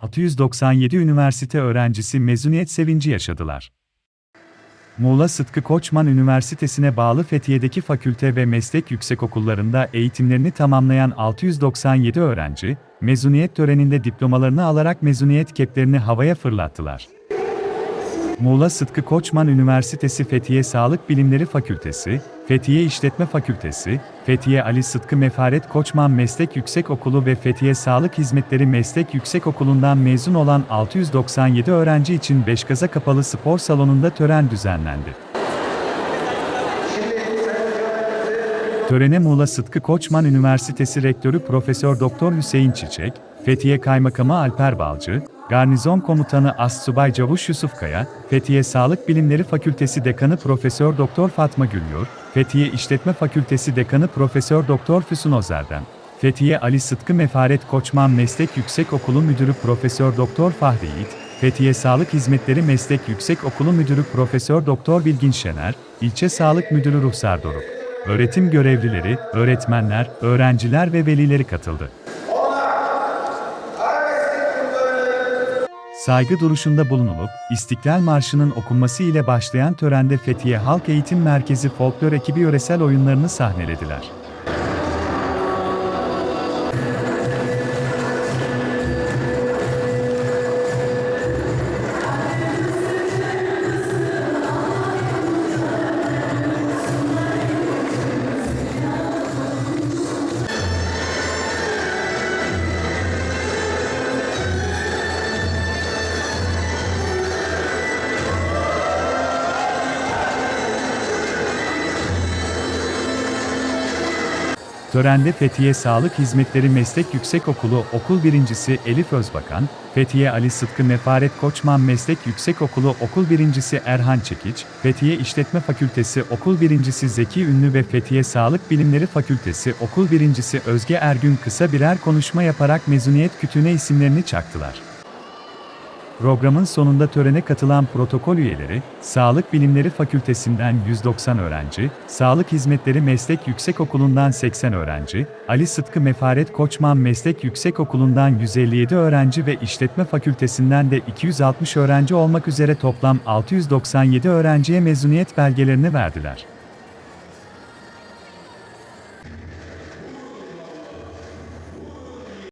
697 üniversite öğrencisi mezuniyet sevinci yaşadılar. Muğla Sıtkı Koçman Üniversitesi'ne bağlı Fethiye'deki fakülte ve meslek yüksekokullarında eğitimlerini tamamlayan 697 öğrenci, mezuniyet töreninde diplomalarını alarak mezuniyet keplerini havaya fırlattılar. Muğla Sıtkı Koçman Üniversitesi Fethiye Sağlık Bilimleri Fakültesi, Fethiye İşletme Fakültesi, Fethiye Ali Sıtkı Mefaret Koçman Meslek Yüksekokulu ve Fethiye Sağlık Hizmetleri Meslek Yüksekokulu'ndan mezun olan 697 öğrenci için Beşgaza Kapalı Spor Salonu'nda tören düzenlendi. Törene Muğla Sıtkı Koçman Üniversitesi Rektörü Profesör Doktor Hüseyin Çiçek, Fethiye Kaymakamı Alper Balcı, Garnizon Komutanı Assubay Cavuş Yusuf Kaya, Fethiye Sağlık Bilimleri Fakültesi Dekanı Profesör Doktor Fatma Gülyor, Fethiye İşletme Fakültesi Dekanı Profesör Doktor Füsun Ozer'den, Fethiye Ali Sıtkı Mefaret Koçman Meslek Yüksekokulu Müdürü Profesör Doktor Fahri Yiğit, Fethiye Sağlık Hizmetleri Meslek Yüksekokulu Müdürü Profesör Doktor Bilgin Şener, İlçe Sağlık Müdürü Ruhsar Doruk, öğretim görevlileri, öğretmenler, öğrenciler ve velileri katıldı. Saygı duruşunda bulunulup, İstiklal Marşı'nın okunması ile başlayan törende Fethiye Halk Eğitim Merkezi folklor ekibi yöresel oyunlarını sahnelediler. Törende Fethiye Sağlık Hizmetleri Meslek Yüksekokulu Okul Birincisi Elif Özbakan, Fethiye Ali Sıtkı Mefaret Koçman Meslek Yüksekokulu Okul Birincisi Erhan Çekiç, Fethiye İşletme Fakültesi Okul Birincisi Zeki Ünlü ve Fethiye Sağlık Bilimleri Fakültesi Okul Birincisi Özge Ergün kısa birer konuşma yaparak mezuniyet kütüğüne isimlerini çaktılar. Programın sonunda törene katılan protokol üyeleri, Sağlık Bilimleri Fakültesinden 190 öğrenci, Sağlık Hizmetleri Meslek Yüksekokulu'ndan 80 öğrenci, Ali Sıtkı Mefaret Koçman Meslek Yüksekokulu'ndan 157 öğrenci ve İşletme Fakültesinden de 260 öğrenci olmak üzere toplam 697 öğrenciye mezuniyet belgelerini verdiler.